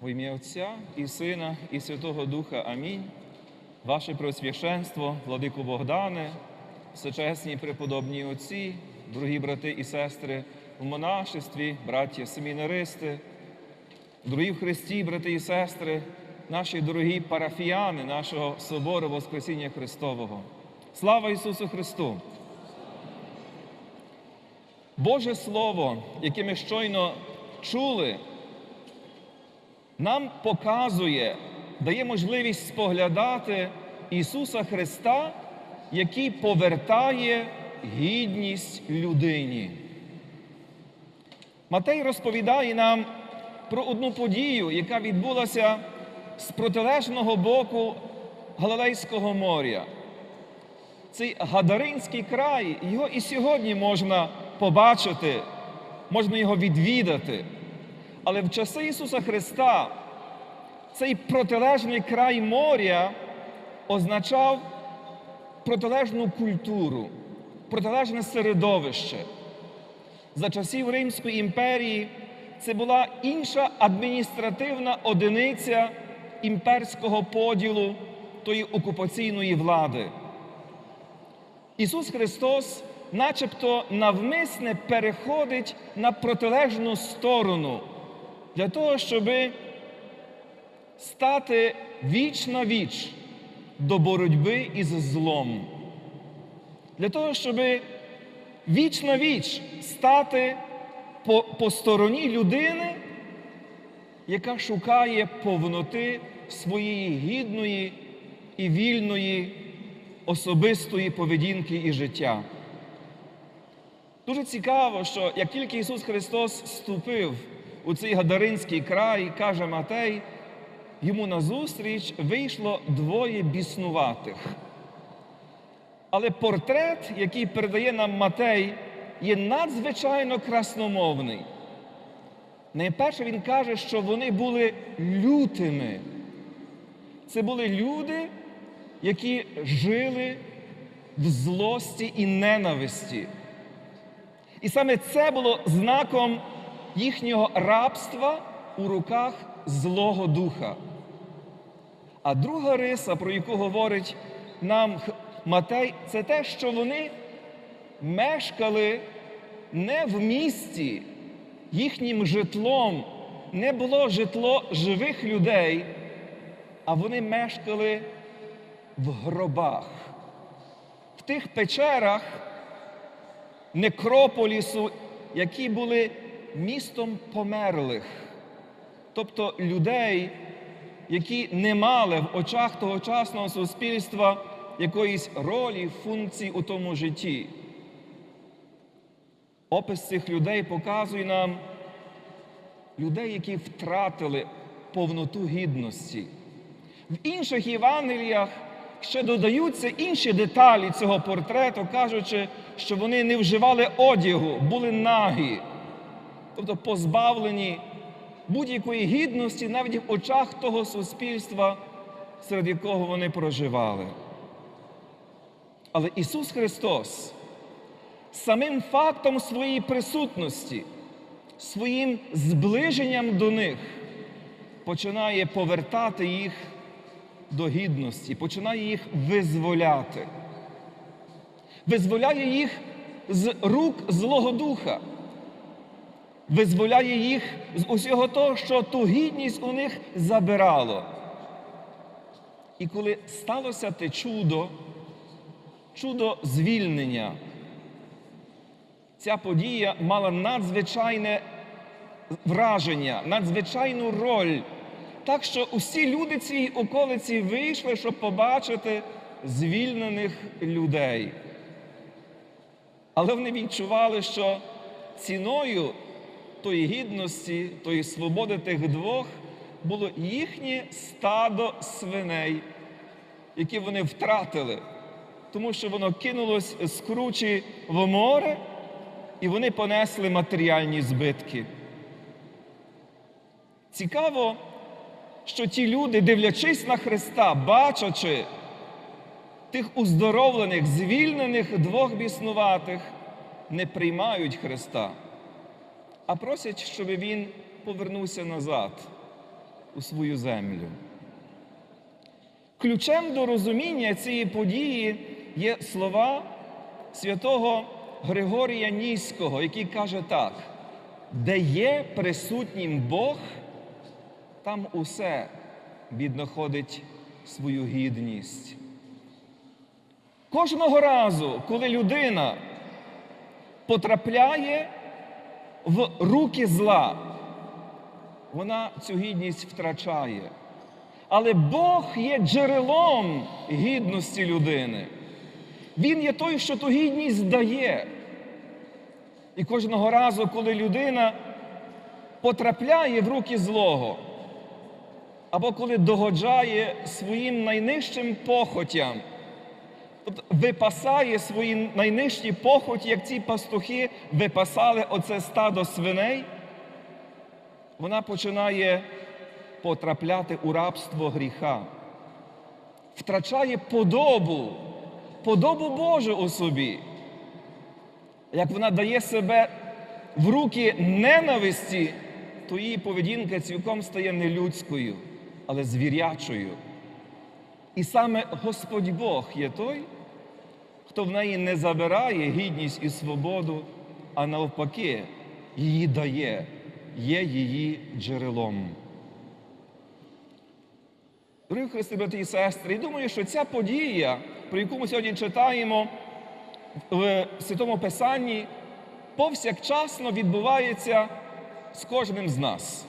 Во ім'я Отця і Сина, і Святого Духа. Амінь. Ваше Преосвященство, владику Богдане, всечесні преподобні отці, дорогі брати і сестри в монашестві, браття семінаристи, дорогі в Христі, брати і сестри, наші дорогі парафіяни нашого собору Воскресіння Христового. Слава Ісусу Христу! Боже Слово, яке ми щойно чули, нам показує, дає можливість споглядати Ісуса Христа, який повертає гідність людині. Матей розповідає нам про одну подію, яка відбулася з протилежного боку Галилейського моря. Цей Гадаринський край, його і сьогодні можна побачити, можна його відвідати. Але в часи Ісуса Христа цей протилежний край моря означав протилежну культуру, протилежне середовище. За часів Римської імперії це була інша адміністративна одиниця імперського поділу тої окупаційної влади. Ісус Христос начебто навмисне переходить на протилежну сторону для того, щоб стати віч на віч до боротьби із злом. Для того, щоб віч на віч стати по, по стороні людини, яка шукає повноти своєї гідної і вільної особистої поведінки і життя. Дуже цікаво, що як тільки Ісус Христос ступив у цей Гадаринський край, каже Матей, йому назустріч вийшло двоє біснуватих. Але портрет, який передає нам Матей, є надзвичайно красномовний. Найперше він каже, що вони були лютими. Це були люди, які жили в злості і ненависті. І саме це було знаком їхнього рабства у руках Злого Духа. А друга риса, про яку говорить нам Матей, це те, що вони мешкали не в місті, їхнім житлом не було житло живих людей, а вони мешкали в гробах, в тих печерах некрополісу, які були містом померлих, тобто людей, які не мали в очах тогочасного суспільства якоїсь ролі, функції у тому житті. Опис цих людей показує нам людей, які втратили повноту гідності. В інших Євангеліях ще додаються інші деталі цього портрету, кажучи, що вони не вживали одягу, були нагі, тобто позбавлені будь-якої гідності навіть в очах того суспільства, серед якого вони проживали. Але Ісус Христос самим фактом своєї присутності, своїм зближенням до них починає повертати їх до гідності, починає їх визволяти. Визволяє їх з рук Злого Духа, визволяє їх з усього того, що ту гідність у них забирало. І коли сталося те чудо, чудо звільнення, ця подія мала надзвичайне враження, надзвичайну роль. Так що усі люди цієї околиці вийшли, щоб побачити звільнених людей. Але вони відчували, що ціною тої гідності, тої свободи тих двох було їхнє стадо свиней, які вони втратили, тому що воно кинулось з кручі в море, і вони понесли матеріальні збитки. Цікаво, що ті люди, дивлячись на Христа, бачачи тих уздоровлених, звільнених двох біснуватих, не приймають Христа, а просять, щоб Він повернувся назад у свою землю. Ключем до розуміння цієї події є слова святого Григорія Ніського, який каже так: де є присутнім Бог, там усе віднаходить свою гідність. Кожного разу, коли людина потрапляє в руки зла, вона цю гідність втрачає. Але Бог є джерелом гідності людини. Він є той, що ту гідність дає. І кожного разу, коли людина потрапляє в руки злого, або коли догоджає своїм найнижчим похотям, випасає свої найнижчі похоті, як ці пастухи випасали оце стадо свиней, вона починає потрапляти у рабство гріха, втрачає подобу, подобу Божу у собі. Як вона дає себе в руки ненависті, то її поведінка цілком стає не людською, але звірячою. І саме Господь Бог є той, хто в неї не забирає гідність і свободу, а навпаки, її дає, є її джерелом. Дорогі Христи, брати і сестри, і думаю, що ця подія, про яку ми сьогодні читаємо в Святому Писанні, повсякчасно відбувається з кожним з нас.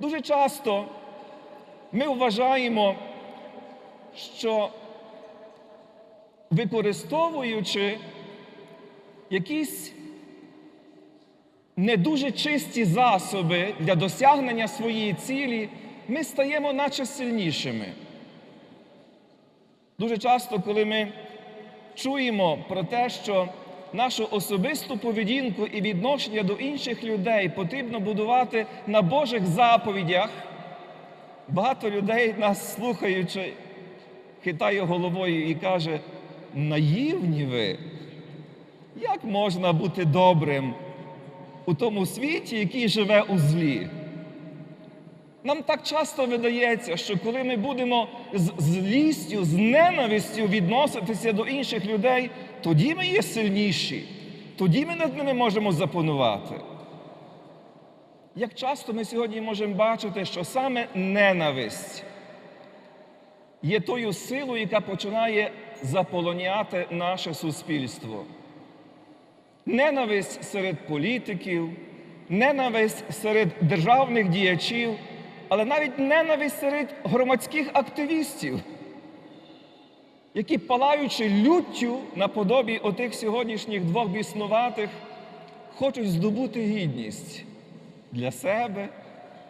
Дуже часто ми вважаємо, що використовуючи якісь не дуже чисті засоби для досягнення своєї цілі, ми стаємо наче сильнішими. Дуже часто, коли ми чуємо про те, що нашу особисту поведінку і відношення до інших людей потрібно будувати на Божих заповідях, багато людей нас слухаючи, хитає головою і каже, наївні ви, як можна бути добрим у тому світі, який живе у злі? Нам так часто видається, що коли ми будемо з злістю, з ненавистю відноситися до інших людей, тоді ми є сильніші, тоді ми над ними можемо запанувати. Як часто ми сьогодні можемо бачити, що саме ненависть є тою силою, яка починає заполоняти наше суспільство. Ненависть серед політиків, ненависть серед державних діячів, але навіть ненависть серед громадських активістів, які, палаючи люттю наподобі отих сьогоднішніх двох біснуватих, хочуть здобути гідність для себе,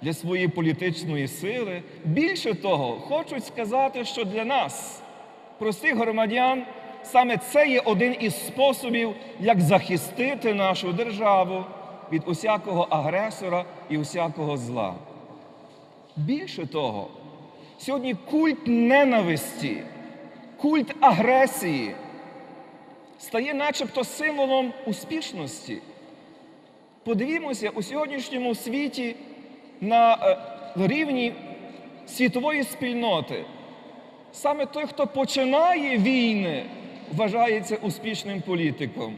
для своєї політичної сили. Більше того, хочуть сказати, що для нас, простих громадян, саме це є один із способів, як захистити нашу державу від усякого агресора і усякого зла. Більше того, сьогодні культ ненависті, культ агресії стає начебто символом успішності. Подивімося у сьогоднішньому світі на е, рівні світової спільноти. Саме той, хто починає війни, вважається успішним політиком.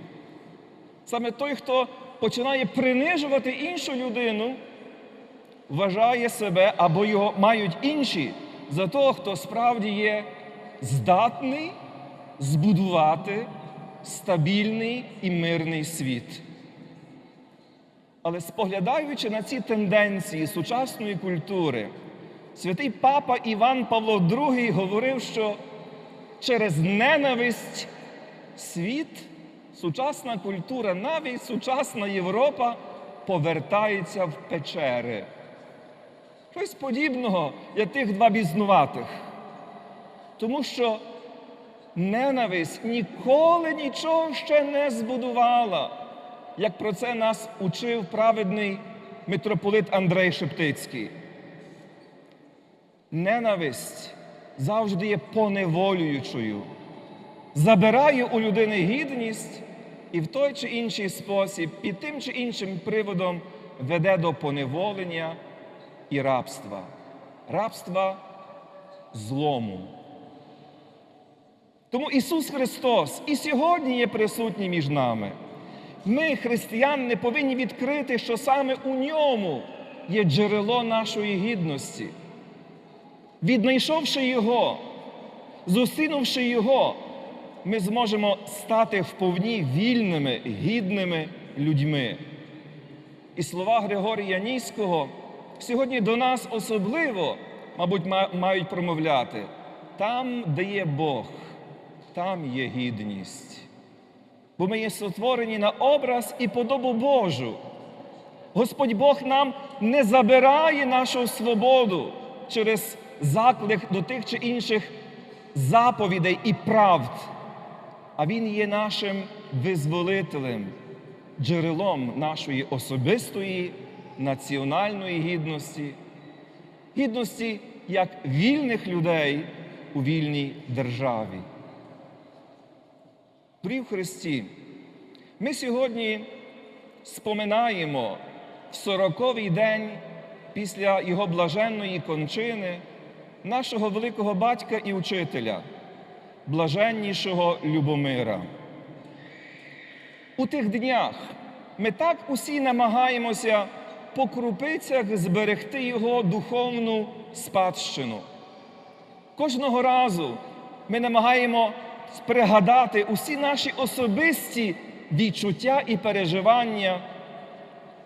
Саме той, хто починає принижувати іншу людину, вважає себе або його мають інші за того, хто справді є здатний збудувати стабільний і мирний світ. Але споглядаючи на ці тенденції сучасної культури, святий папа Іван Павло II говорив, що через ненависть світ, сучасна культура, навіть сучасна Європа повертається в печери. Щось подібного як тих два бізнуватих. Тому що ненависть ніколи нічого ще не збудувала, як про це нас учив праведний митрополит Андрей Шептицький. Ненависть завжди є поневолюючою, забирає у людини гідність і в той чи інший спосіб, під тим чи іншим приводом веде до поневолення, і рабства, рабства злому. Тому Ісус Христос і сьогодні є присутній між нами. Ми, християни, повинні відкрити, що саме у ньому є джерело нашої гідності. Віднайшовши Його, зустрінувши Його, ми зможемо стати вповні вільними, гідними людьми. І слова Григорія Ніського сьогодні до нас особливо, мабуть, мають промовляти: там, де є Бог, там є гідність. Бо ми є сотворені на образ і подобу Божу. Господь Бог нам не забирає нашу свободу через заклик до тих чи інших заповідей і правд, а Він є нашим визволителем, джерелом нашої особистої, національної гідності, гідності як вільних людей у вільній державі. Дорогі Христі, ми сьогодні споминаємо в сороковий день після Його блаженної кончини нашого великого батька і учителя, блаженнішого Любомира. У тих днях ми так усі намагаємося по крупицях зберегти його духовну спадщину. Кожного разу ми намагаємо пригадати усі наші особисті відчуття і переживання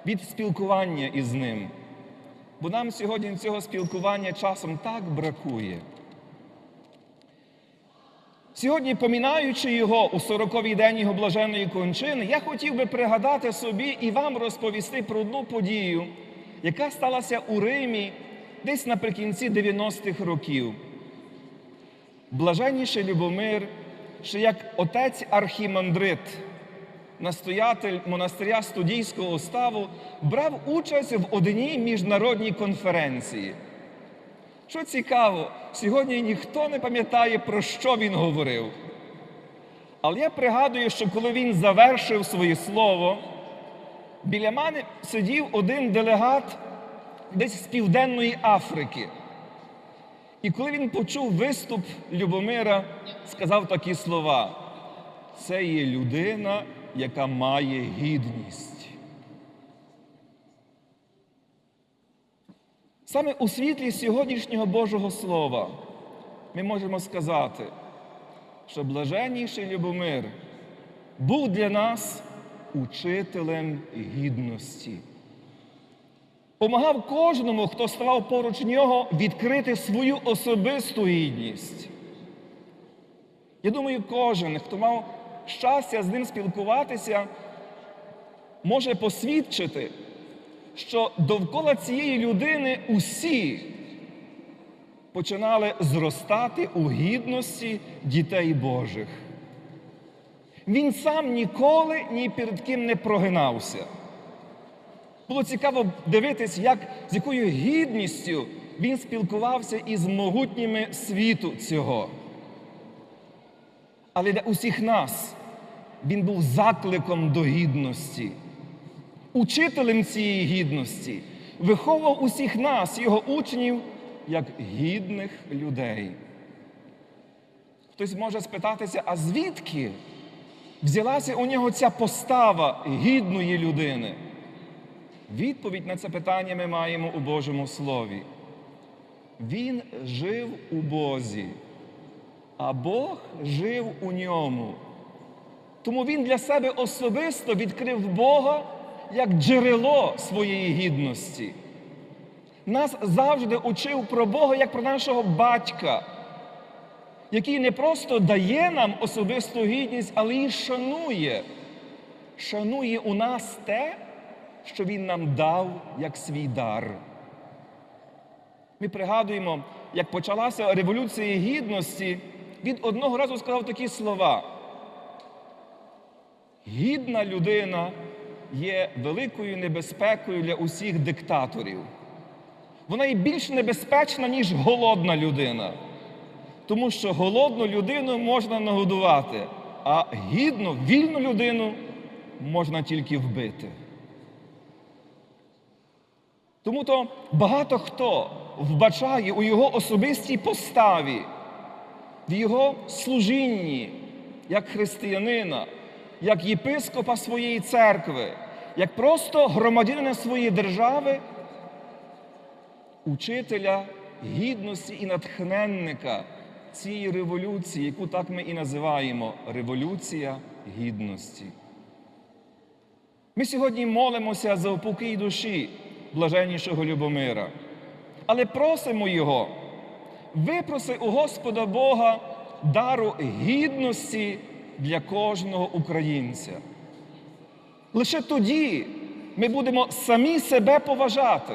від спілкування із ним. Бо нам сьогодні цього спілкування часом так бракує. Сьогодні, помінаючи його у 40-й день його блаженної кончини, я хотів би пригадати собі і вам розповісти про одну подію, яка сталася у Римі десь наприкінці 90-х років. Блаженніший Любомир, що як отець архімандрит, настоятель монастиря студійського ставу, брав участь в одній міжнародній конференції. Що цікаво, сьогодні ніхто не пам'ятає, про що він говорив. Але я пригадую, що коли він завершив своє слово, біля мене сидів один делегат десь з Південної Африки. І коли він почув виступ Любомира, сказав такі слова: це є людина, яка має гідність. Саме у світлі сьогоднішнього Божого Слова ми можемо сказати, що блаженніший Любомир був для нас учителем гідності. Помагав кожному, хто ставав поруч нього, відкрити свою особисту гідність. Я думаю, кожен, хто мав щастя з ним спілкуватися, може посвідчити, що довкола цієї людини усі починали зростати у гідності дітей Божих. Він сам ніколи ні перед ким не прогинався. Було цікаво дивитись, як, з якою гідністю він спілкувався із могутніми світу цього. Але для усіх нас він був закликом до гідності, учителем цієї гідності, виховував усіх нас, його учнів, як гідних людей. Хтось може спитатися, а звідки взялася у нього ця постава гідної людини? Відповідь на це питання ми маємо у Божому Слові. Він жив у Бозі, а Бог жив у ньому. Тому він для себе особисто відкрив Бога як джерело своєї гідності. Нас завжди учив про Бога як про нашого батька, який не просто дає нам особисту гідність, але й шанує. Шанує у нас те, що Він нам дав як свій дар. Ми пригадуємо, як почалася Революція Гідності, він одного разу сказав такі слова. Гідна людина є великою небезпекою для усіх диктаторів. Вона є більш небезпечна, ніж голодна людина. Тому що голодну людину можна нагодувати, а гідну, вільну людину можна тільки вбити. Тому то багато хто вбачає у його особистій поставі, в його служінні як християнина, як єпископа своєї церкви, як просто громадянина своєї держави, учителя гідності і натхненника цієї революції, яку так ми і називаємо Революція гідності. Ми сьогодні молимося за упокій душі блаженнішого Любомира, але просимо Його, випроси у Господа Бога дару гідності для кожного українця. Лише тоді ми будемо самі себе поважати.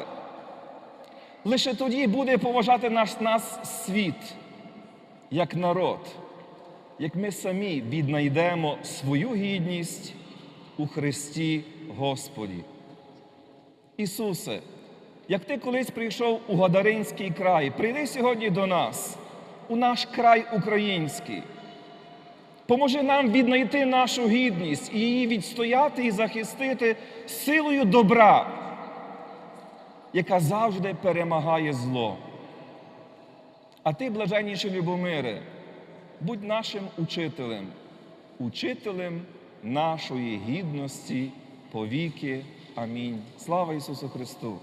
Лише тоді буде поважати наш нас світ як народ, як ми самі віднайдемо свою гідність у Христі Господі. Ісусе, як ти колись прийшов у Гадаринський край, прийди сьогодні до нас, у наш край український. Поможи нам віднайти нашу гідність і її відстояти і захистити силою добра, яка завжди перемагає зло. А ти, блаженніший Любомире, будь нашим учителем, учителем нашої гідності повіки. Амінь. Слава Ісусу Христу!